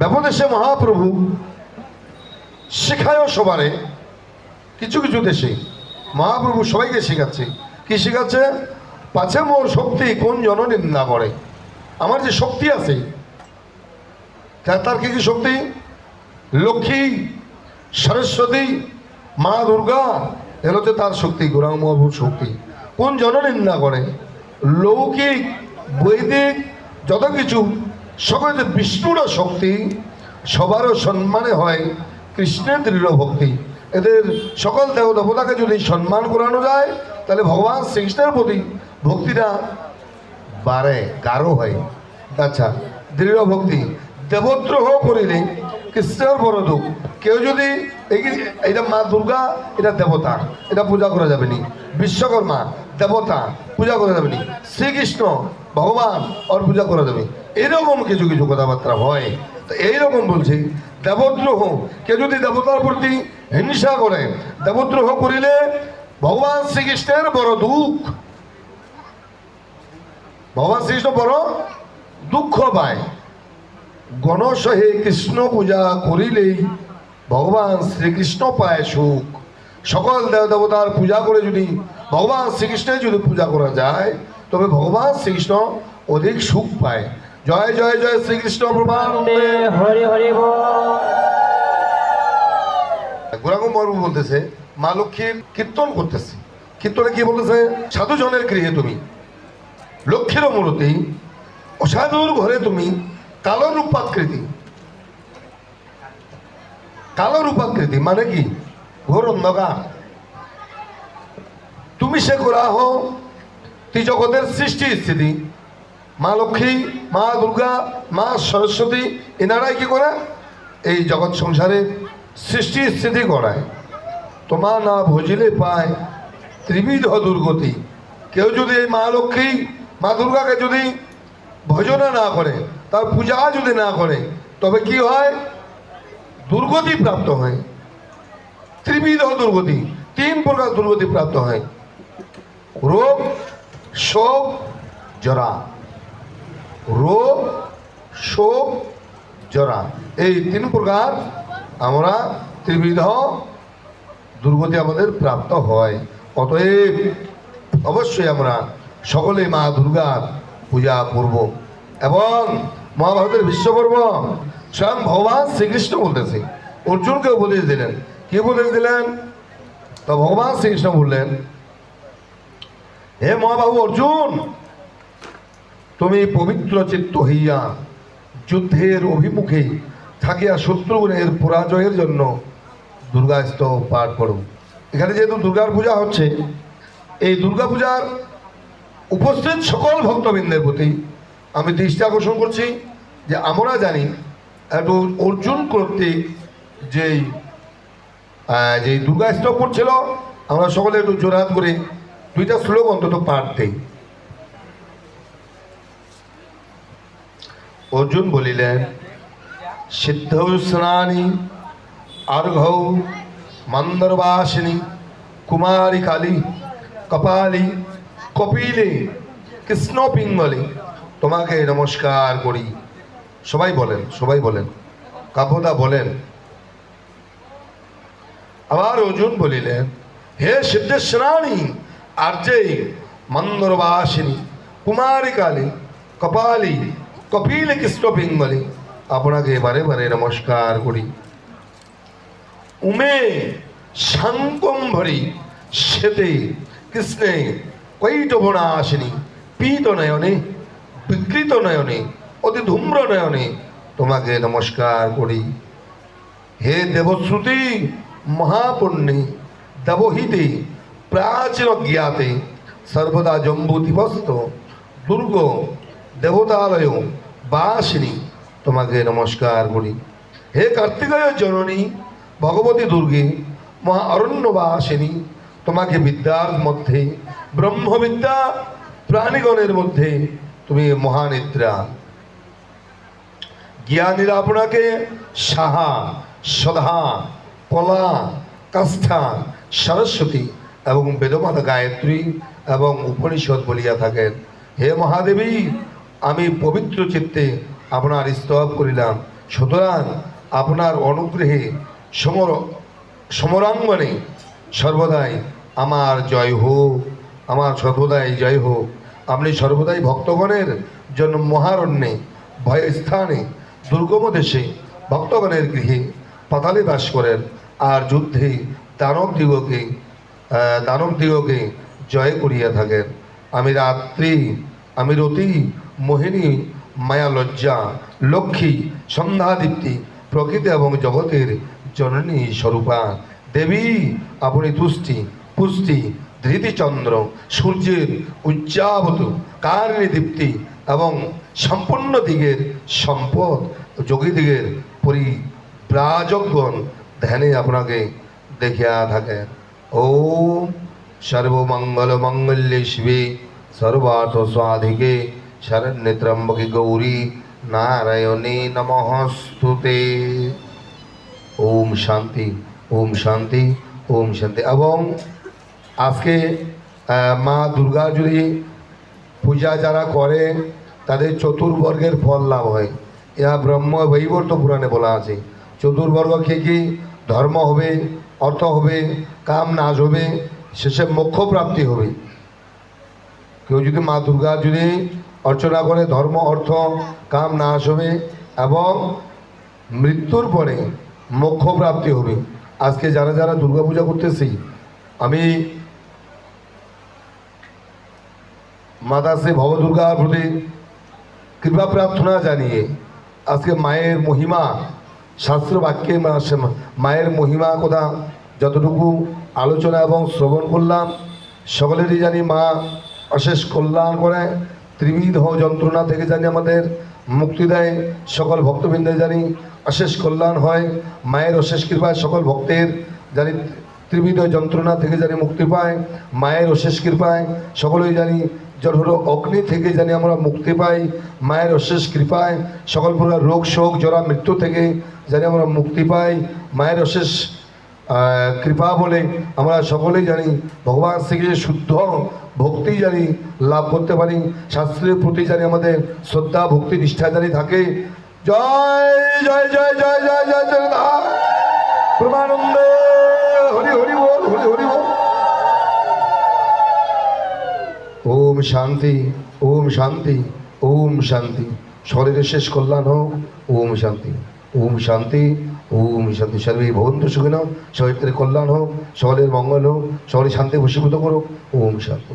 ব্যাপদেশে মহাপ্রভু শেখায়ও সবারে, কিছু কিছু দেশে মহাপ্রভু সবাইকে শেখাচ্ছে। কি শেখাচ্ছে? পাছে মোর শক্তি কোন জননিন্দা করে। আমার যে শক্তি আছে, তার কি কি শক্তি? লক্ষ্মী, সরস্বতী, মা দুর্গা এগুলো হচ্ছে তার শক্তি, গৌরাঙ্গ মহাপ্রভুর শক্তি। কোন জননিন্দা করে? লৌকিক, বৈদিক, যত কিছু সকল বিষ্ণুর শক্তি, সবারও সম্মানে হয় কৃষ্ণের দৃঢ় ভক্তি। এদের সকল দেহ দেবতাকে যদি সম্মান করানো যায়, তাহলে ভগবান শ্রীকৃষ্ণের প্রতি ভক্তিটা বাড়ে, গাঢ় হয়। আচ্ছা দৃঢ় ভক্তি। দেবদ্রোহ করিলে কৃষ্ণের বড় দুঃখ কেউ যদি এটা মা দুর্গা, এটা দেবতা, এটা পূজা করা যাবে নি। বিশ্বকর্মা, দেবতা, পূজা করা যাবে নি। শ্রীকৃষ্ণ, ভগবান, ওর পূজা করা যাবে। এরকম কিছু কিছু কথাবার্তা হয়। তো এইরকম বলছি, দেবদ্রোহ, কেউ যদি দেবতার প্রতি হিংসা করে, দেবদ্রোহ করিলে ভগবান শ্রীকৃষ্ণের বড় দুঃখ। ভগবান শ্রীকৃষ্ণ বড় দুঃখ পায়। গণসহে কৃষ্ণ পূজা করিলেই ভগবান শ্রীকৃষ্ণ পায় সুখ। সকল দেব দেবতার পূজা করে যদি ভগবান শ্রীকৃষ্ণের যদি পূজা করা যায় তবে ভগবান শ্রীকৃষ্ণ অধিক সুখ পায়। জয় জয় জয় শ্রীকৃষ্ণ হরি মর্ম বলতেছে মা লক্ষ্মীর কীর্তন করতেছে। কীর্তনে কি বলতেছে? সাধুজনের গৃহে তুমি লক্ষ্মীর মূর্তি অসাধুর ঘরে তুমি কালো রূপাকৃতি। কালো রূপাকৃতি মানে কি? ঘোর অন্ধকার তুমি সে করা হো তুই জগতের সৃষ্টি স্থিতি। মা লক্ষ্মী, মা দুর্গা, মা সরস্বতী, এনারাই কি করে? এই জগৎ সংসারে সৃষ্টি স্থিতি করায় তোমা না ভজিলে পায় ত্রিবিধ দুর্গতি। কেউ যদি এই মা লক্ষ্মী, মা দুর্গাকে যদি ভজনা না করে, তার পূজা যদি না করে, তবে কি হয়? দুর্গতি প্রাপ্ত হয়। ত্রিবিধ দুর্গতি, তিন প্রকার দুর্গতি প্রাপ্ত হয়। রোগ, শোক, জরা। রোগ, শোক, জরা। এই তিন প্রকার আমরা ত্রিবিধ দুর্গতি আমাদের প্রাপ্ত হয়। অতএব অবশ্যই আমরা সকলে মা দুর্গার পূজা করব এবং মহাভারতের বিশ্বপর্ব স্বয়ং ভগবান শ্রীকৃষ্ণ বলতেছে। অর্জুনকে উপদেশ দিলেন। কি উপদেশ দিলেন? তো ভগবান শ্রীকৃষ্ণ বললেন, হে মহাবাবু অর্জুন, তুমি পবিত্র চিত্ত হইয়া যুদ্ধের অভিমুখে থাকিয়া শত্রুগুণের পরাজয়ের জন্য দুর্গাস্ত পাঠ করো এখানে যেহেতু দুর্গার পূজা হচ্ছে, এই দুর্গা পূজার উপস্থিত সকল ভক্তবৃন্দের প্রতি আমি দৃষ্টি আকর্ষণ করছি যে আমরা জানি একটু অর্জুন কর্তৃক যেই যেই দুর্গা স্তব করছিল আমরা সকলে একটু জোরাত করে দুইটা শ্লোক অন্তত পাঠ দেই। অর্জুন বলিলেন, সিদ্ধ স্নানি আর্ঘৌ মন্দরবাসিনী, কুমারী কালী, কপালী, কপিলে, কৃষ্ণ পিঙ্গলে, তোমাকে নমস্কার করি। সবাই বলেন সবাই বলেন। কাপদা বলেন। আবার অর্জুন বলিলেন, হে সিদ্ধেশ্বরাণী আর্যেই মন্দরবাসিনী কুমারী কালী কপালী, কপিল কৃষ্ণ পিঙ্গলে, আপনাকে বারে বারে নমস্কার করি। উমে শাঙ্কম্ভরি শ্বেতে কৃষ্ণে কৈটবনা আসেনি পীত নয়নে বিকৃত নয়নে অতি ধূম্র নয়নে তোমাকে নমস্কার করি। হে দেবশ্রুতি, মহাপুণ্যে, দেবহিতে, প্রাচীন জ্ঞাতে, সর্বদা জম্বুতিবস্ত দুর্গ, দেবতালয়, বাসিনী তোমাকে নমস্কার করি। হে কার্তিকেয় জননী, ভগবতী দুর্গে মহা অরণ্যবাসিনী তোমাকে বিদ্যার মধ্যে, ব্রহ্মবিদ্যা, প্রাণীগণের মধ্যে তুমি মহানিদ্রা। জ্ঞানীরা আপনাকে সাহা সদা কলা কাষ্ঠা সরস্বতী এবং বেদমাতা গায়ত্রী এবং উপনিষদ বলিয়া থাকেন। হে মহাদেবী, আমি পবিত্র চিত্তে আপনার স্তব করিলাম। সুতরাং আপনার অনুগ্রহে সমর, সমরাঙ্গনে সর্বদাই আমার জয় হোক, আমার সর্বদাই জয় হোক। আপনি সর্বদাই ভক্তগণের জন্য মহারণ্যে, ভয়স্থানে দুর্গম দেশে ভক্তগণের গৃহে পাতালে বাস করেন আর যুদ্ধে দানব দিগকে দানব দিগকে জয় করিয়া থাকেন। আমি রাত্রি, আমি রতি, মোহিনী, মায়া লজ্জা, লক্ষ্মী, সন্ধ্যাদীপ্তি, প্রকৃতি এবং জগতের জননী স্বরূপা। দেবী, আপনি তুষ্টি, পুষ্টি, ধৃতিচন্দ্র, সূর্যের উজ্জাবত কারিণী দীপ্তি এবং সম্পূর্ণ দিকের সম্পদ, যোগী দিকের পরিব্রাজকগণ ধ্যানে আপনাকে দেখিয়া থাকেন। ওম সর্বমঙ্গল মঙ্গল্যে শিবে সর্বার্থ স্বাধিকে শরণ্যে ত্রম্বকে গৌরী নারায়ণী নমস্তুতে। ওম শান্তি ওম শান্তি ওম শান্তি। এবং আজকে মা দুর্গা যদি পূজা যারা করে, তাদের চতুর্বর্গের ফল লাভ হয়। ইহা ব্রহ্ম বৈবর্ত পুরাণে বলা আছে। চতুর্বর্গ কে কি? ধর্ম হবে, অর্থ হবে, কাম নাশ হবে, শেষে মোক্ষ প্রাপ্তি হবে। কেউ যদি মা দুর্গা যদি অর্চনা করে, ধর্ম, অর্থ, কাম নাশ হবে এবং মৃত্যুর পরে মোক্ষ প্রাপ্তি হবে। আজকে যারা যারা দুর্গা পূজা করতেছি, আমি মাতা শ্রী ভবদুর্গার প্রতি কৃপা প্রার্থনা জানিয়ে আজকে মায়ের মহিমা, শাস্ত্র বাক্যে মায়ের মহিমা কথা যতটুকু আলোচনা এবং শ্রবণ করলাম, সকলেরই জানি মা অশেষ কল্যাণ করে, ত্রিবিধ যন্ত্রণা থেকে জানি আমাদের মুক্তি দেয়, সকল ভক্তবৃন্দের জানি অশেষ কল্যাণ হয়, মায়ের অশেষ কৃপায় সকল ভক্তের জানি ত্রিবিধ যন্ত্রণা থেকে জানি মুক্তি পায় মায়ের অশেষ কৃপায় সকলেই জানি জড় অগ্নি থেকে জানি আমরা মুক্তি পাই মায়ের অশেষ কৃপায় সকল প্রকার রোগ শোক জরা মৃত্যু থেকে জানি আমরা মুক্তি পাই মায়ের অশেষ কৃপা বলে আমরা সকলেই জানি ভগবান শ্রীকে শুদ্ধ ভক্তি জানি লাভ করতে পারি শাস্ত্রের প্রতি জানি আমাদের শ্রদ্ধা ভক্তি নিষ্ঠা জানি থাকে জয় জয় জয় জয় জয় জয় জয় প্রমানন্দে ওম শান্তি ওম শান্তি ওম শান্তি। শরীরের শেষ কল্যাণ হোক, ওম শান্তি। ওম শান্তি ওম শান্তি। সর্বে ভবন্তু সুখিন শরীরের কল্যাণ হোক শহরের মঙ্গল হোক সকলের শান্তি ভূষীভূত করো ওম শান্তি।